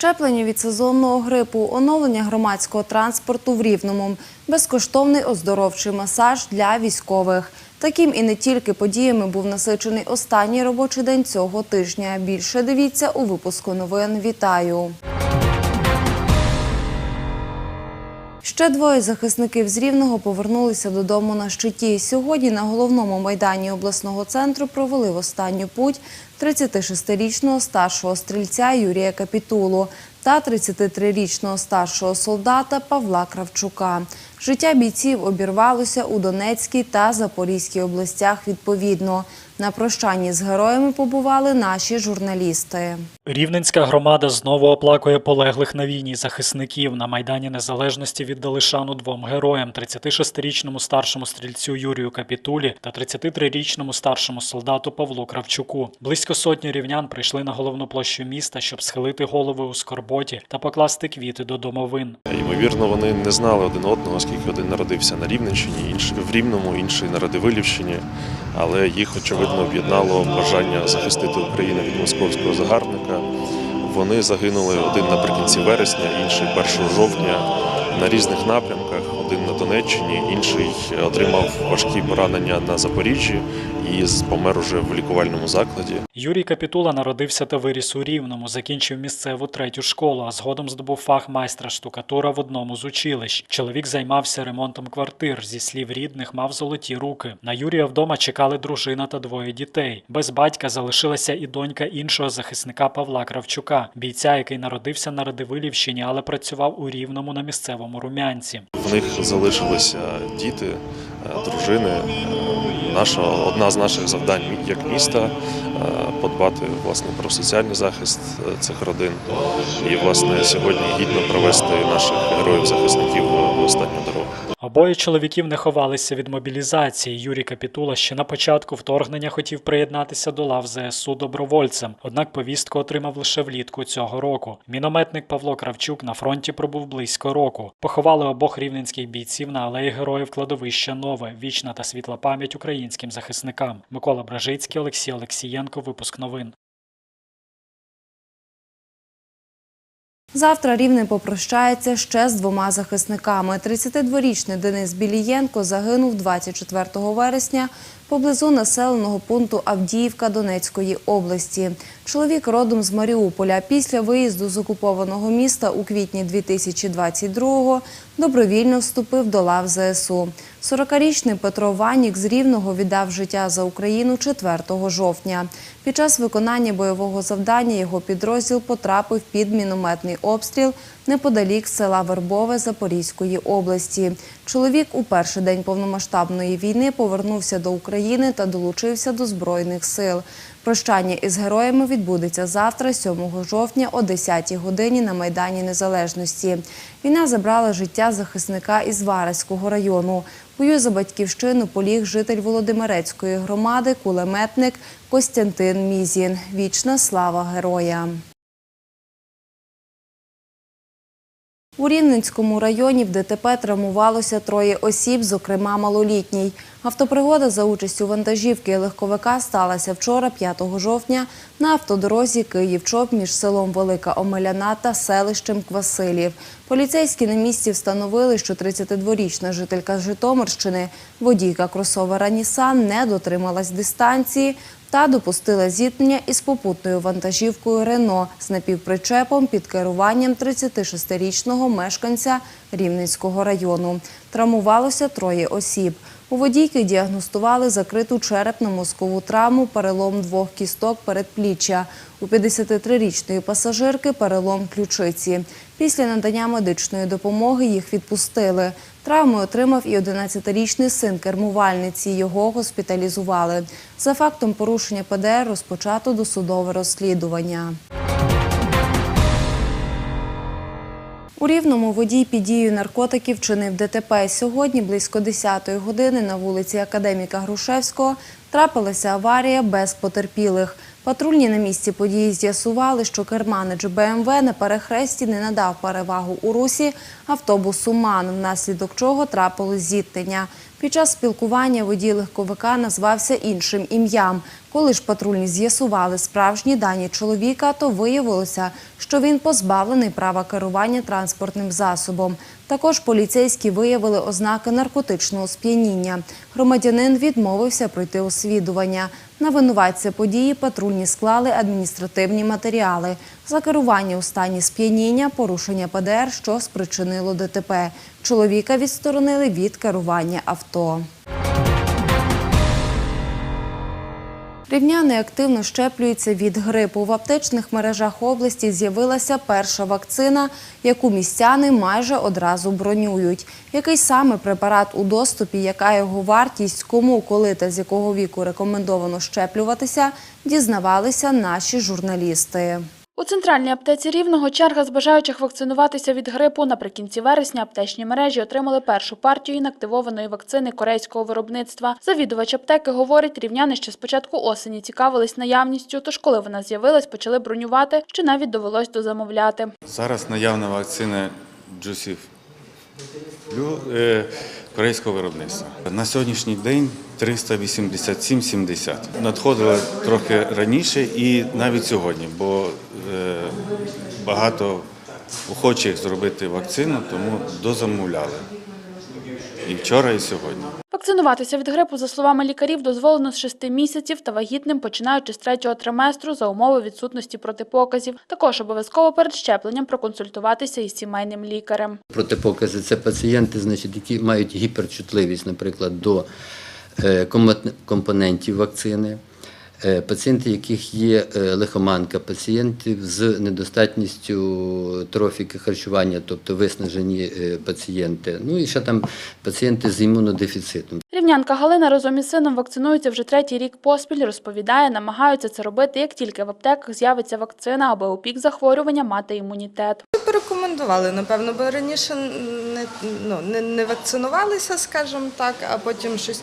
Щеплення від сезонного грипу, оновлення громадського транспорту в Рівному, безкоштовний оздоровчий масаж для військових. Таким і не тільки подіями був насичений останній робочий день цього тижня. Більше дивіться у випуску новин. Вітаю! Ще двоє захисників з Рівного повернулися додому на щиті. Сьогодні на головному майдані обласного центру провели в останню путь 36-річного старшого стрільця Юрія Капітулу та 33-річного старшого солдата Павла Кравчука. Життя бійців обірвалося у Донецькій та Запорізькій областях відповідно. На прощанні з героями побували наші журналісти. Рівненська громада знову оплакує полеглих на війні захисників. На Майдані Незалежності віддали шану двом героям: 36-річному старшому стрільцю Юрію Капітулі та 33-річному старшому солдату Павлу Кравчуку. Близько сотні рівнян прийшли на головну площу міста, щоб схилити голови у скорботі та покласти квіти до домовин. Ймовірно, вони не знали один одного, оскільки один народився на Рівненщині, інший в Рівному, інший на Радивилівщині. Але їх очевидно об'єднало бажання захистити Україну від московського загарбника. Вони загинули один наприкінці вересня, інший 1 жовтня на різних напрямках. Один на Донеччині, інший отримав важкі поранення на Запоріжжі і помер уже в лікувальному закладі. Юрій Капітула народився та виріс у Рівному, закінчив місцеву третю школу, а згодом здобув фах майстра штукатура в одному з училищ. Чоловік займався ремонтом квартир. Зі слів рідних, мав золоті руки. На Юрія вдома чекали дружина та двоє дітей. Без батька залишилася і донька іншого захисника Павла Кравчука, бійця, який народився на Радивилівщині, але працював у Рівному на місцевому румянці. В них залишилися діти, е, дружини. Е, Наша одна з наших завдань як міста е, подбати власне про соціальний захист цих родин і власне сьогодні гідно провести наших героїв-захисників в останню дорогу. Обоє чоловіків не ховалися від мобілізації. Юрій Капітула ще на початку вторгнення хотів приєднатися до лав ЗСУ добровольцем, однак повістку отримав лише влітку цього року. Мінометник Павло Кравчук на фронті пробув близько року. Поховали обох рівненських бійців на алеї героїв кладовища Нове, вічна та світла пам'ять українським захисникам. Микола Бражицький, Олексій Олексієнко. Випуск новин. Завтра Рівне попрощається ще з двома захисниками. 32-річний Денис Білієнко загинув 24 вересня поблизу населеного пункту Авдіївка Донецької області. Чоловік родом з Маріуполя. Після виїзду з окупованого міста у квітні 2022-го добровільно вступив до лав ЗСУ. 40-річний Петро Ванік з Рівного віддав життя за Україну 4 жовтня. Під час виконання бойового завдання його підрозділ потрапив під мінометний обстріл неподалік села Вербове Запорізької області. Чоловік у перший день повномасштабної війни повернувся до України та долучився до Збройних сил. Прощання із героями відбудеться завтра, 7 жовтня, о 10 годині на Майдані Незалежності. Війна забрала життя захисника із Вареського району. Бою за батьківщину поліг житель Володимирецької громади, кулеметник Костянтин Мізін. Вічна слава героям! У Рівненському районі в ДТП травмувалося троє осіб, зокрема малолітній. Автопригода за участю вантажівки і легковика сталася вчора, 5 жовтня, на автодорозі Київ-Чоп між селом Велика Омеляна та селищем Квасилів. Поліцейські на місці встановили, що 32-річна жителька Житомирщини, водійка кросовера Нісан, не дотрималась дистанції та допустила зіткнення із попутною вантажівкою Рено з напівпричепом під керуванням 36-річного мешканця Рівненського району. Травмувалося троє осіб. У водійки діагностували закриту черепно-мозкову травму, перелом двох кісток передпліччя. У 53-річної пасажирки перелом ключиці. Після надання медичної допомоги їх відпустили. Травми отримав і 11-річний син кермувальниці. Його госпіталізували. За фактом порушення ПДР розпочато досудове розслідування. У Рівному водій під дією наркотиків чинив ДТП. Сьогодні близько 10-ї години на вулиці Академіка Грушевського трапилася аварія без потерпілих. Патрульні на місці події з'ясували, що керманич БМВ на перехресті не надав перевагу у русі автобусу МАН, внаслідок чого трапилось зіткнення. Під час спілкування водій легковика назвався іншим ім'ям. Коли ж патрульні з'ясували справжні дані чоловіка, то виявилося, що він позбавлений права керування транспортним засобом. Також поліцейські виявили ознаки наркотичного сп'яніння. Громадянин відмовився пройти освідування. На винуватця події патрульні склали адміністративні матеріали за керування у стані сп'яніння, порушення ПДР, що спричинило ДТП. Чоловіка відсторонили від керування авто. Рівняни активно щеплюються від грипу. В аптечних мережах області з'явилася перша вакцина, яку містяни майже одразу бронюють. Який саме препарат у доступі, яка його вартість, кому, коли та з якого віку рекомендовано щеплюватися, дізнавалися наші журналісти. У центральній аптеці Рівного черга з бажаючих вакцинуватися від грипу. Наприкінці вересня аптечні мережі отримали першу партію інактивованої вакцини корейського виробництва. Завідувач аптеки говорить, рівняни ще з початку осені цікавились наявністю, тож коли вона з'явилась, почали бронювати, що навіть довелось дозамовляти. Зараз наявна вакцина Джусів корейського виробництва. На сьогоднішній день 387,70. Надходило трохи раніше і навіть сьогодні, бо е, багато охочих зробити вакцину, тому дозамовляли. І вчора, і сьогодні. Вакцинуватися від грипу, за словами лікарів, дозволено з 6 місяців та вагітним, починаючи з третього триместру за умови відсутності протипоказів. Також обов'язково перед щепленням проконсультуватися із сімейним лікарем. Протипокази це пацієнти, значить, які мають гіперчутливість, наприклад, до е, компонентів вакцини. Е, Пацієнти, яких є е, лихоманка, пацієнтів з недостатністю трофіки харчування, тобто виснажені е, пацієнти. Ну і ще там пацієнти з імунодефіцитом. Рівнянка Галина разом із сином вакцинується вже третій рік поспіль. Розповідає, намагаються це робити, як тільки в аптеках з'явиться вакцина, аби у пік захворювання мати імунітет. Порекомендували, напевно, бо раніше не, ну, не, не вакцинувалися, скажімо так, а потім щось.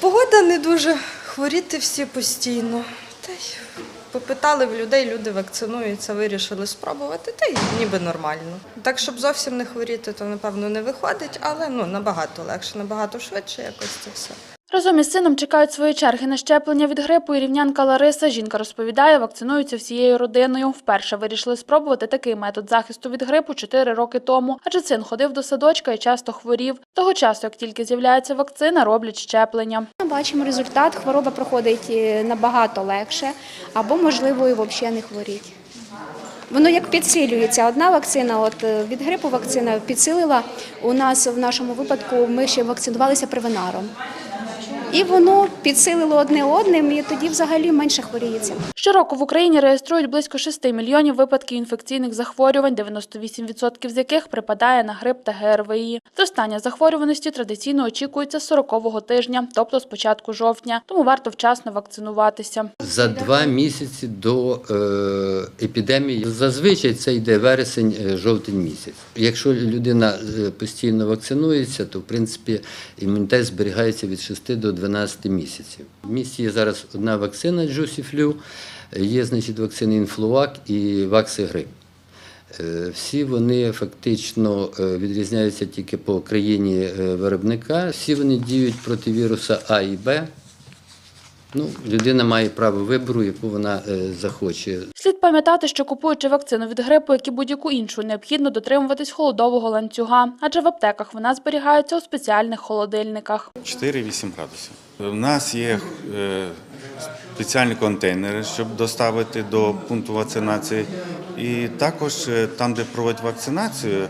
Погода не дуже, хворіти всі постійно. Та й попитали в людей, люди вакцинуються, вирішили спробувати, та й ніби нормально. Так, щоб зовсім не хворіти, то напевно не виходить, але ну, набагато легше, набагато швидше якось це все. Разом із сином чекають свої черги на щеплення від грипу. І рівнянка Лариса, жінка розповідає, вакцинуються всією родиною. Вперше вирішили спробувати такий метод захисту від грипу 4 роки тому, адже син ходив до садочка і часто хворів. Того часу, як тільки з'являється вакцина, роблять щеплення. Бачимо результат, хвороба проходить е, набагато легше, або, можливо, і взагалі не хворіть. Воно як підсилюється. Одна вакцина, от е, від грипу вакцина підсилила. У нас в нашому випадку ми ще вакцинувалися привинаром. Yeah. І воно підсилило одне одним, і тоді взагалі менше хворіється. Щороку в Україні реєструють близько 6 мільйонів випадків інфекційних захворювань, 98% з яких припадає на грип та ГРВІ. Зростання захворюваності традиційно очікується з 40-го тижня, тобто з початку жовтня, тому варто вчасно вакцинуватися. За два місяці до е, епідемії зазвичай це йде вересень, е, жовтень місяць. Якщо людина е, постійно вакцинується, то в принципі імунітет зберігається від 6 до 12 місяців. В місті є зараз одна вакцина Джусіфлю, є значить вакцини інфлуак і вакси грип. Всі вони фактично е, відрізняються тільки по країні е, виробника. Всі вони діють проти віруса А і Б. Ну, людина має право вибору, яку вона е, захоче. Слід пам'ятати, що купуючи вакцину від грипу, як і будь-яку іншу, необхідно дотримуватись холодового ланцюга, адже в аптеках вона зберігається у спеціальних холодильниках. 4-8 градусів. У нас є е, спеціальні контейнери, щоб доставити до пункту вакцинації. І також е, там, де проводять вакцинацію,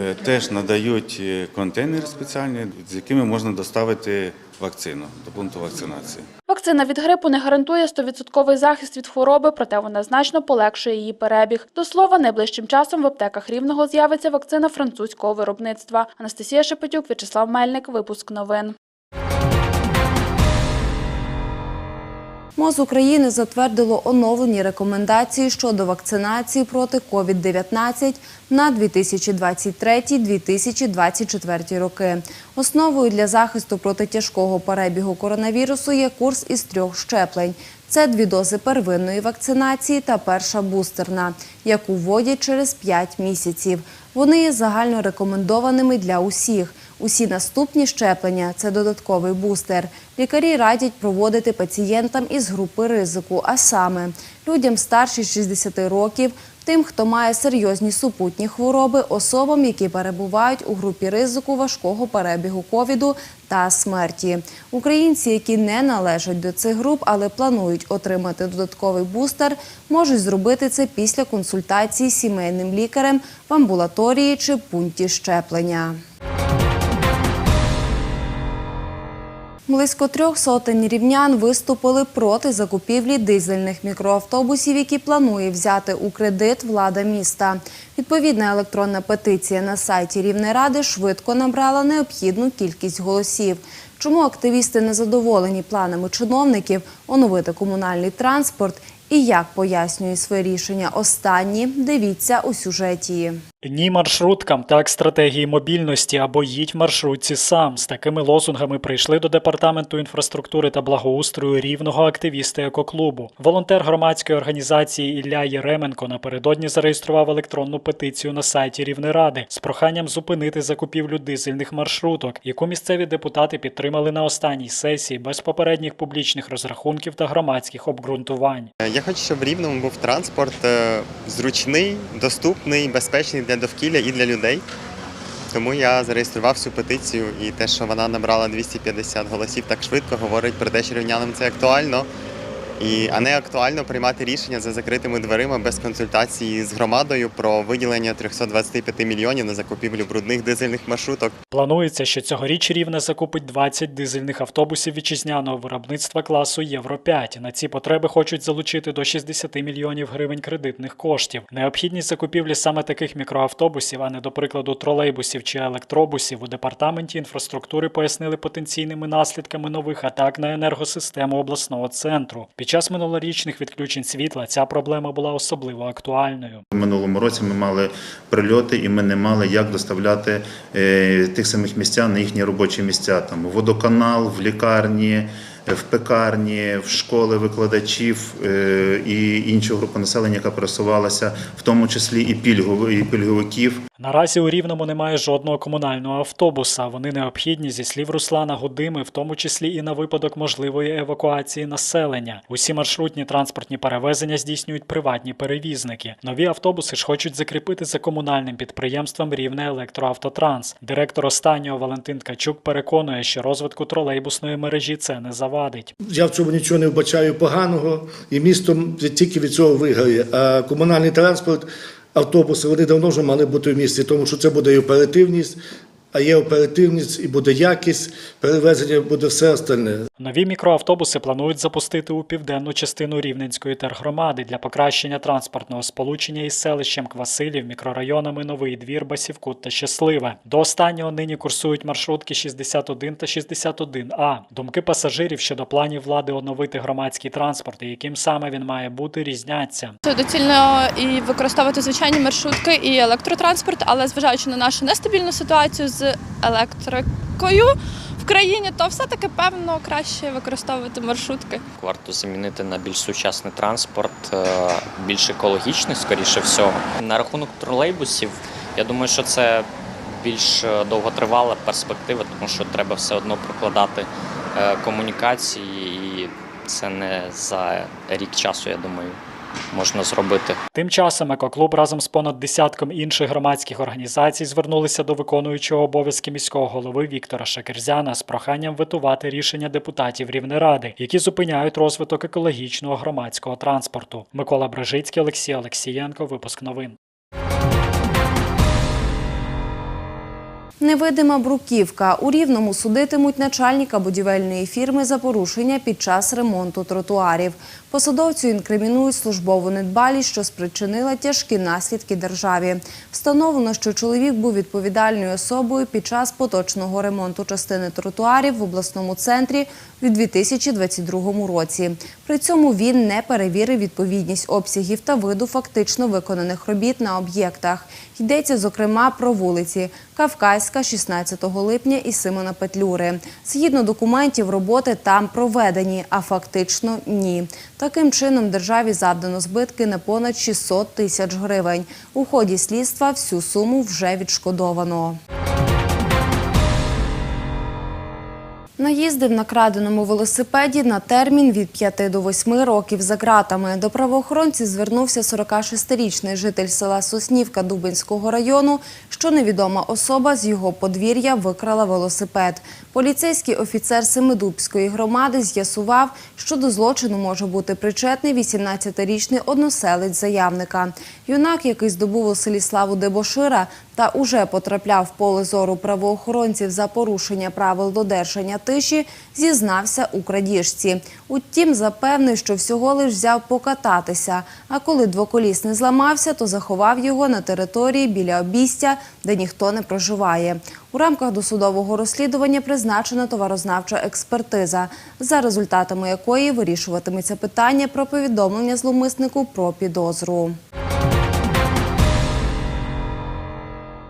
е, теж надають контейнери спеціальні, з якими можна доставити вакцину до пункту вакцинації. Вакцина від грипу не гарантує 100% захист від хвороби, проте вона значно полегшує її перебіг. До слова, найближчим часом в аптеках Рівного з'явиться вакцина французького виробництва. Анастасія Шепетюк, В'ячеслав Мельник. Випуск новин. МОЗ України затвердило оновлені рекомендації щодо вакцинації проти COVID-19 на 2023-2024 роки. Основою для захисту проти тяжкого перебігу коронавірусу є курс із трьох щеплень. Це дві дози первинної вакцинації та перша бустерна, яку вводять через 5 місяців. Вони є загально рекомендованими для усіх. Усі наступні щеплення це додатковий бустер. Лікарі радять проводити пацієнтам із групи ризику, а саме людям старші 60 років, тим, хто має серйозні супутні хвороби, особам, які перебувають у групі ризику важкого перебігу ковіду та смерті. Українці, які не належать до цих груп, але планують отримати додатковий бустер, можуть зробити це після консультації з сімейним лікарем в амбулаторії чи пункті щеплення. Близько трьох сотень рівнян виступили проти закупівлі дизельних мікроавтобусів, які планує взяти у кредит влада міста. Відповідна електронна петиція на сайті Рівнеради швидко набрала необхідну кількість голосів. Чому активісти незадоволені планами чиновників оновити комунальний транспорт і як пояснюють своє рішення останні, дивіться у сюжеті. Ні маршруткам, так стратегії мобільності або їдь в маршрутці сам. З такими лозунгами прийшли до департаменту інфраструктури та благоустрою рівного активісти екоклубу. Волонтер громадської організації Ілля Єременко напередодні зареєстрував електронну петицію на сайті Рівнеради з проханням зупинити закупівлю дизельних маршруток, яку місцеві депутати підтримали на останній сесії без попередніх публічних розрахунків та громадських обґрунтувань. Я хочу, щоб в Рівному був транспорт е, зручний, доступний, безпечний для довкілля і для людей. Тому я зареєстрував цю петицію, і те, що вона набрала 250 голосів так швидко, говорить про те, що рівнянам це актуально. І, а не актуально приймати рішення за закритими дверима без консультації з громадою про виділення 325 мільйонів на закупівлю брудних дизельних маршруток. Планується, що цьогоріч Рівне закупить 20 дизельних автобусів вітчизняного виробництва класу Євро 5. На ці потреби хочуть залучити до 60 мільйонів гривень кредитних коштів. Необхідність закупівлі саме таких мікроавтобусів, а не до прикладу тролейбусів чи електробусів, у департаменті інфраструктури пояснили потенційними наслідками нових атак на енергосистему обласного центру. Під час минулорічних відключень світла ця проблема була особливо актуальною. У минулому році ми мали прильоти, і ми не мали як доставляти е, тих самих місця на їхні робочі місця. Там водоканал, в лікарні, в пекарні, в школи викладачів е, і іншу групу населення, яка пересувалася, в тому числі і пільгов- і пільговиків. Наразі у Рівному немає жодного комунального автобуса. Вони необхідні зі слів Руслана Гудими, в тому числі і на випадок можливої евакуації населення. Усі маршрутні транспортні перевезення здійснюють приватні перевізники. Нові автобуси ж хочуть закріпити за комунальним підприємством Рівне Електроавтотранс. Директор останнього Валентин Качук переконує, що розвитку тролейбусної мережі це не завадить. Я в цьому нічого не вбачаю поганого, і місто тільки від цього виграє. А комунальний транспорт, автобуси, вони давно вже мали бути в місті, тому що це буде і оперативність, а є оперативність, і буде якість перевезення, буде все остальне. Нові мікроавтобуси планують запустити у південну частину Рівненської тергромади для покращення транспортного сполучення із селищем Квасилів, мікрорайонами Новий Двір, Басівкут та Щасливе. До останнього нині курсують маршрутки 61 та 61А. Думки пасажирів щодо планів влади оновити громадський транспорт і яким саме він має бути, різняться. Це доцільно і використовувати звичайні маршрутки і електротранспорт, але зважаючи на нашу нестабільну ситуацію з електрикою в країні, то все-таки певно краще використовувати маршрутки. Варто замінити на більш сучасний транспорт, е, більш екологічний, скоріше всього. На рахунок тролейбусів, я думаю, що це більш е, довготривала перспектива, тому що треба все одно прокладати е, комунікації, і це не за рік часу, я думаю, можна зробити. Тим часом екоклуб разом з понад десятком інших громадських організацій звернулися до виконуючого обов'язки міського голови Віктора Шакерзяна з проханням ветувати рішення депутатів Рівнеради, які зупиняють розвиток екологічного громадського транспорту. Микола Брежицький, Олексій Олексієнко. Випуск новин. Невидима бруківка. У Рівному судитимуть начальника будівельної фірми за порушення під час ремонту тротуарів. Посадовцю інкримінують службову недбалість, що спричинила тяжкі наслідки державі. Встановлено, що чоловік був відповідальною особою під час поточного ремонту частини тротуарів в обласному центрі у 2022 році. При цьому він не перевірив відповідність обсягів та виду фактично виконаних робіт на об'єктах. Йдеться, зокрема, про вулиці Кавказька, Іловайська 16 липня і Симона Петлюри. Згідно документів, роботи там проведені, а фактично ні. Таким чином державі завдано збитки на понад 600 тисяч гривень. У ході слідства всю суму вже відшкодовано. Наїздив на краденому велосипеді на термін від 5 до 8 років за ґратами. До правоохоронців звернувся 46-річний житель села Соснівка Дубинського району, що невідома особа з його подвір'я викрала велосипед. Поліцейський офіцер Семидубської громади з'ясував, що до злочину може бути причетний 18-річний односелець заявника. Юнак, який здобув у селі Славу Дебошира та уже потрапляв в поле зору правоохоронців за порушення правил додержання тиші, зізнався у крадіжці. Утім, запевнив, що всього лиш взяв покататися. А коли двоколісний зламався, то заховав його на території біля обійстя, де ніхто не проживає. У рамках досудового розслідування призначена товарознавча експертиза, за результатами якої вирішуватиметься питання про повідомлення зловмиснику про підозру.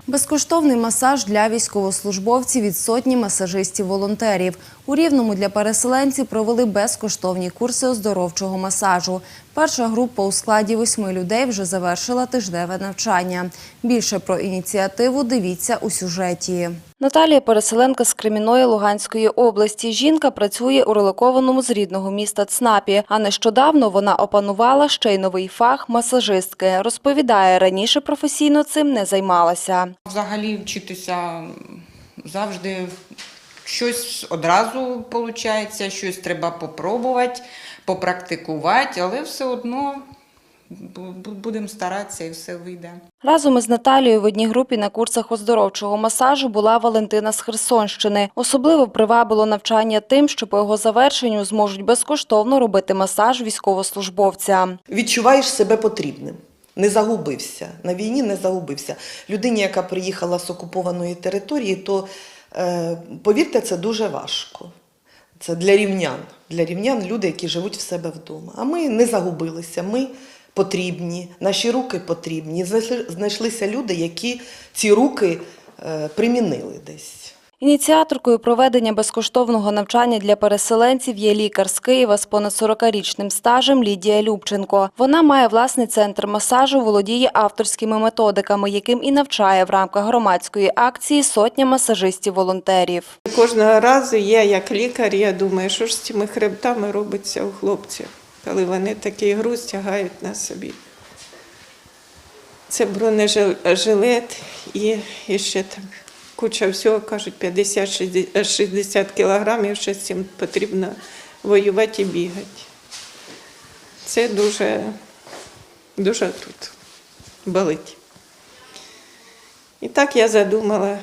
Безкоштовний масаж для військовослужбовців від сотні масажистів-волонтерів. У Рівному для переселенців провели безкоштовні курси оздоровчого масажу. Перша група у складі восьми людей вже завершила тижневе навчання. Більше про ініціативу дивіться у сюжеті. Наталія переселенка з Креміної Луганської області. Жінка працює у релокованому з рідного міста Цнапі. А нещодавно вона опанувала ще й новий фах масажистки. Розповідає, раніше професійно цим не займалася. Взагалі вчитися завжди щось одразу виходить, щось треба попробувати, попрактикувати, але все одно бу- бу- будемо старатися і все вийде. Разом із Наталією в одній групі на курсах оздоровчого масажу була Валентина з Херсонщини. Особливо привабило навчання тим, що по його завершенню зможуть безкоштовно робити масаж військовослужбовцям. відчуваєш себе потрібним. Не загубився. На війні не загубився. Людині, яка приїхала з окупованої території, то е, повірте, це дуже важко. Це для рівнян. Для рівнян люди, які живуть в себе вдома. А ми не загубилися. Ми потрібні, наші руки потрібні. Знайшли- Знайшлися люди, які ці руки е, примінили десь. Ініціаторкою проведення безкоштовного навчання для переселенців є лікар з Києва з понад 40-річним стажем Лідія Любченко. Вона має власний центр масажу, володіє авторськими методиками, яким і навчає в рамках громадської акції сотня масажистів-волонтерів. Кожного разу я, як лікар, я думаю, що ж з цими хребтами робиться у хлопців, коли вони такий груз тягають на собі. Це бронежилет і, і ще там куча всього, кажуть, 50-60 кілограмів, ще з цим потрібно воювати і бігати. Це дуже, дуже тут болить. І так я задумала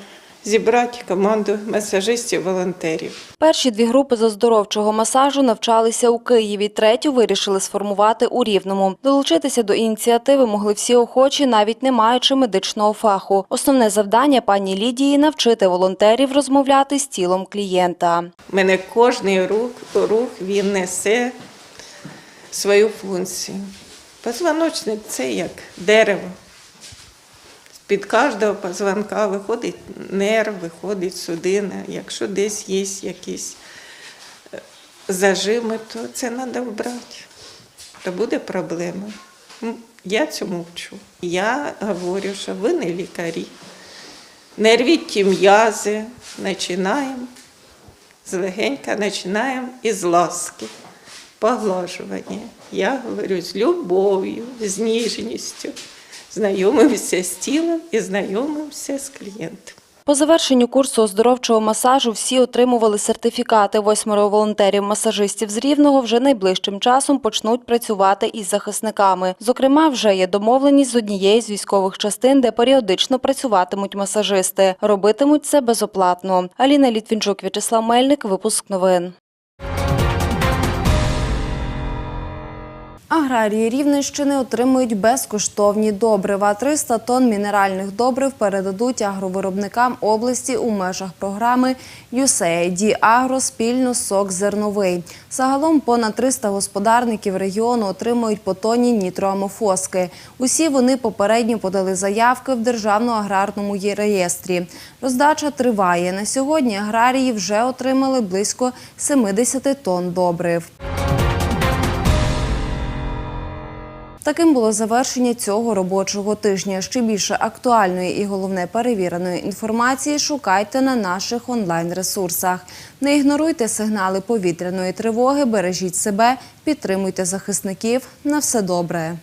зібрати команду масажистів-волонтерів. Перші дві групи з оздоровчого масажу навчалися у Києві. Третю вирішили сформувати у Рівному. Долучитися до ініціативи могли всі охочі, навіть не маючи медичного фаху. Основне завдання пані Лідії – навчити волонтерів розмовляти з тілом клієнта. У мене кожний рух, рух він несе свою функцію. Позвоночник це як дерево. З-під кожного позвонка виходить нерв, виходить судина. Якщо десь є якісь е, зажими, то це треба вбрати. То буде проблема. Я цьому вчу. Я говорю, що ви не лікарі. Не рвіть ті м'язи, починаємо злегенька починаємо із ласки, поглажування. Я говорю з любов'ю, з ніжністю. Знайомимося з тілом і знайомимося з клієнтом. По завершенню курсу оздоровчого масажу всі отримували сертифікати. Восьмеро волонтерів-масажистів з Рівного вже найближчим часом почнуть працювати із захисниками. Зокрема, вже є домовленість з однієї з військових частин, де періодично працюватимуть масажисти. Робитимуть це безоплатно. Аліна Літвінчук, В'ячеслав Мельник, випуск новин. Аграрії Рівненщини отримують безкоштовні добрива. 300 тонн мінеральних добрив передадуть агровиробникам області у межах програми USAID Агро спільно сок зерновий. Загалом понад 300 господарників регіону отримують по тонні нітроамофоски. Усі вони попередньо подали заявки в Державному аграрному реєстрі. Роздача триває. На сьогодні аграрії вже отримали близько 70 тонн добрив. Таким було завершення цього робочого тижня. Ще більше актуальної і головне перевіреної інформації шукайте на наших онлайн-ресурсах. Не ігноруйте сигнали повітряної тривоги, бережіть себе, підтримуйте захисників. На все добре.